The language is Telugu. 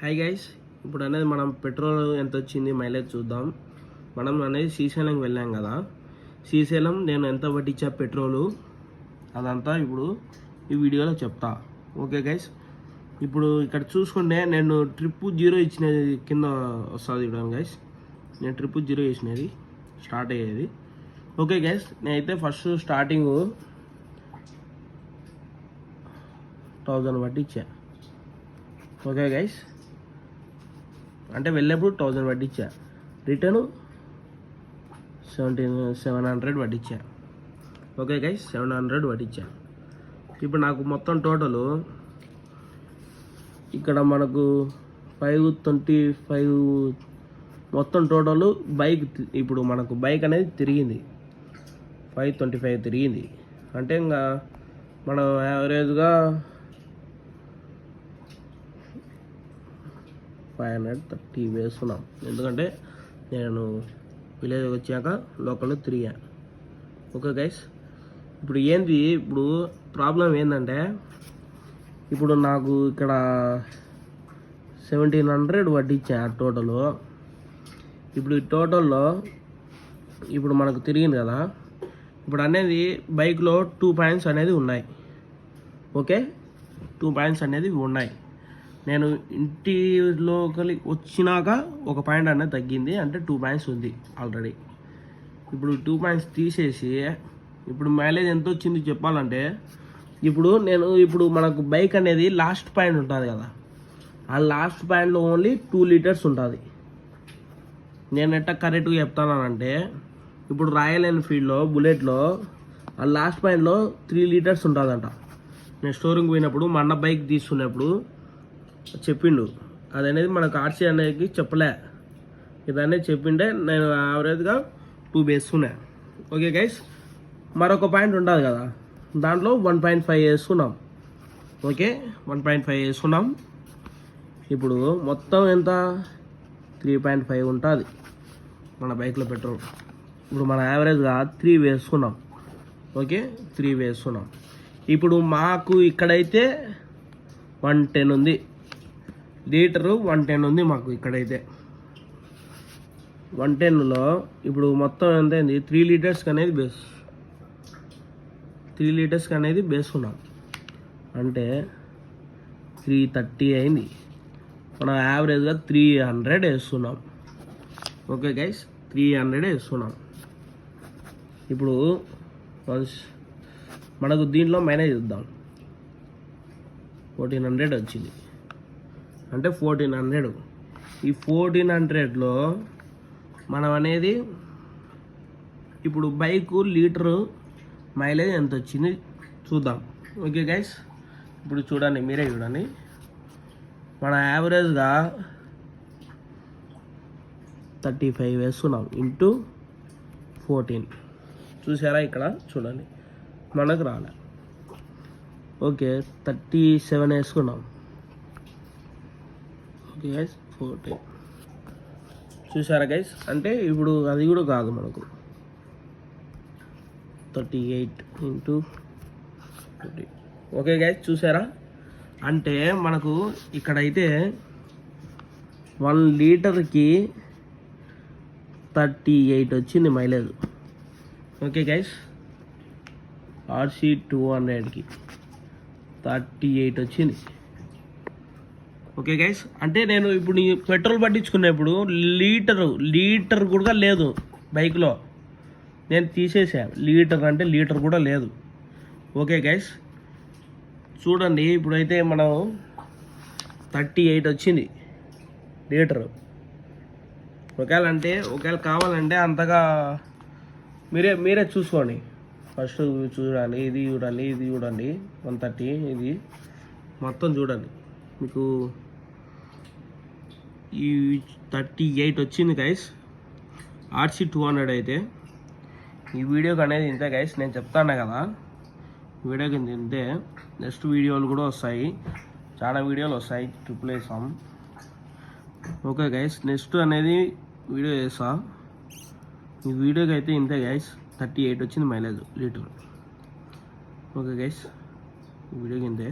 హాయ్ గైస్ ఇప్పుడు అనేది మనం పెట్రోల్ ఎంత వచ్చింది మైలేజ్ చూద్దాం. మనం అనేది శ్రీశైలం వెళ్ళాం కదా. శ్రీశైలం నేను ఎంత పట్టించా పెట్రోలు? అదంతా ఇప్పుడు ఈ వీడియోలో చెప్తా. ఓకే గైస్ ఇప్పుడు ఇక్కడ చూసుకుంటే నేను ట్రిప్ జీరో ఇచ్చినది కింద వస్తుంది చూడండి గైస్ నేను ట్రిప్ జీరో ఇచ్చినది స్టార్ట్ అయ్యేది. ఓకే గైస్ నేనైతే ఫస్ట్ స్టార్టింగ్ థౌజండ్ పట్టించా ఓకే గైస్ అంటే వెళ్ళేప్పుడు థౌజండ్ వడ్డిచ్చా. రిటర్న్ సెవెంటీన్ సెవెన్ హండ్రెడ్ వడ్డిచ్చా. ఓకే గైస్ సెవెన్ హండ్రెడ్ వడ్డిచ్చా. ఇప్పుడు నాకు మొత్తం టోటల్ ఇక్కడ మనకు ఫైవ్ ట్వంటీ ఫైవ్ మొత్తం టోటల్ బైక్ ఇప్పుడు మనకు బైక్ అనేది తిరిగింది. ఫైవ్ ట్వంటీ ఫైవ్ తిరిగింది. అంటే ఇంకా మనం యావరేజ్గా ఫైవ్ హండ్రెడ్ థర్టీ వేస్తున్నాం. ఎందుకంటే నేను విలేజ్ వచ్చాక లోకల్లో తిరిగా. Okay guys? ఇప్పుడు ఏంది? ఇప్పుడు ప్రాబ్లం ఏంటంటే ఇప్పుడు నాకు ఇక్కడ సెవెంటీన్ హండ్రెడ్ వడ్డిచ్చా టోటల్. ఇప్పుడు ఈ టోటల్లో ఇప్పుడు మనకు తిరిగింది కదా ఇప్పుడు అనేది బైక్లో టూ పాయింట్స్ అనేది ఉన్నాయి. ఓకే? టూ పాయింట్స్ అనేది ఉన్నాయి. నేను ఇంటిలోకి వచ్చినాక ఒక పాయింట్ అనేది తగ్గింది అంటే టూ పాయింట్స్ ఉంది ఆల్రెడీ ఇప్పుడు టూ పాయింట్స్ తీసేసి ఇప్పుడు మైలేజ్ ఎంత వచ్చింది చెప్పాలంటే ఇప్పుడు నేను ఇప్పుడు మనకు బైక్ అనేది లాస్ట్ పాయింట్ ఉంటుంది కదా. ఆ లాస్ట్ పాయింట్లో ఓన్లీ టూ లీటర్స్ ఉంటుంది. నేను ఎట్ట కరెక్ట్గా చెప్తానంటే ఇప్పుడు రాయల్ ఎన్ఫీల్డ్లో బుల్లెట్లో ఆ లాస్ట్ పాయింట్లో త్రీ లీటర్స్ ఉంటుందంట. నేను స్టోరింగ్ పోయినప్పుడు మా అన్న బైక్ తీసుకున్నప్పుడు చెప్పిండు. అది అనేది మనకు ఆర్సీ అనేది చెప్పలే. ఇదనేది చెప్పిండే నేను యావరేజ్గా టూ వేసుకున్నా ఓకే గైస్ మరొక పాయింట్ ఉండదు కదా? దాంట్లో వన్ పాయింట్ ఫైవ్ వేసుకున్నాం. ఓకే వన్ పాయింట్ ఫైవ్ వేసుకున్నాం. ఇప్పుడు మొత్తం ఎంత? త్రీ పాయింట్ ఫైవ్ ఉంటుంది. మన బైక్లో పెట్రోల్. ఇప్పుడు మన యావరేజ్గా త్రీ వేసుకున్నాం. ఓకే త్రీ వేసుకున్నాం. ఇప్పుడు మాకు ఇక్కడైతే వన్ టెన్ ఉంది. లీటరు వన్ టెన్ ఉంది మాకు ఇక్కడైతే. వన్ టెన్లో ఇప్పుడు మొత్తం ఎంత అయింది? త్రీ లీటర్స్కి అనేది బేస్. త్రీ లీటర్స్కి అనేది వేసుకున్నాం అంటే త్రీ థర్టీ అయింది. మనం యావరేజ్గా త్రీ హండ్రెడ్ వేస్తున్నాం. ఓకే గైస్ త్రీ హండ్రెడ్ వేస్తున్నాం. ఇప్పుడు మనకు దీంట్లో మేనేజ్ ఇద్దాం ఫోర్టీన్ హండ్రెడ్ వచ్చింది. అంటే ఫోర్టీన్ హండ్రెడ్ ఈ ఫోర్టీన్ హండ్రెడ్లో మనం అనేది ఇప్పుడు బైకు లీటరు మైలేజ్ ఎంత వచ్చింది చూద్దాం. ఓకే గైస్ ఇప్పుడు చూడండి మీరే చూడండి. మన యావరేజ్గా థర్టీ ఫైవ్ వేస్తున్నాం ఇంటూ ఫోర్టీన్ చూసారా ఇక్కడ? చూడండి. మనకు రాలే. ఓకే థర్టీ సెవెన్ వేసుకున్నాం. గైస్ ఫోర్టీన్ చూసారా గైస్ అంటే ఇప్పుడు అది కూడా కాదు మనకు. Thirty eight into okay guys చూసారా అంటే మనకు ఇక్కడైతే వన్ లీటర్కి థర్టీ ఎయిట్ వచ్చింది mileage okay guys RC two హండ్రెడ్కి థర్టీ ఎయిట్ వచ్చింది. ఓకే గైస్ అంటే నేను ఇప్పుడు పెట్రోల్ పట్టించుకున్నప్పుడు లీటరు లీటర్ కూడా లేదు బైక్లో. నేను తీసేసా లీటర్ అంటే లీటర్ కూడా లేదు. ఓకే గైస్ చూడండి ఇప్పుడైతే మనం థర్టీ ఎయిట్ వచ్చింది లీటరు. ఒకవేళ అంటే ఒకవేళ కావాలంటే అంతగా మీరే మీరే చూసుకోండి. ఫస్ట్ చూడండి ఇది చూడండి ఇది చూడండి. వన్ థర్టీ ఇది. మొత్తం చూడండి. మీకు ఈ థర్టీ ఎయిట్ వచ్చింది గైస్ ఆర్సీ టూ హండ్రెడ్ అయితే. ఈ వీడియోకి అనేది ఇంతే గైస్ నేను చెప్తాను కదా. వీడియోకి ఇంతే నెక్స్ట్ వీడియోలు కూడా వస్తాయి. చాలా వీడియోలు వస్తాయి. ట్రిపుల్ వేసాం ఓకే గైస్ నెక్స్ట్ అనేది వీడియో వేసా ఈ వీడియోకి అయితే ఇంతే గైస్ థర్టీ ఎయిట్ వచ్చింది మైలేజ్ లీటర్ ఓకే గైస్ వీడియోకి ఇంతే.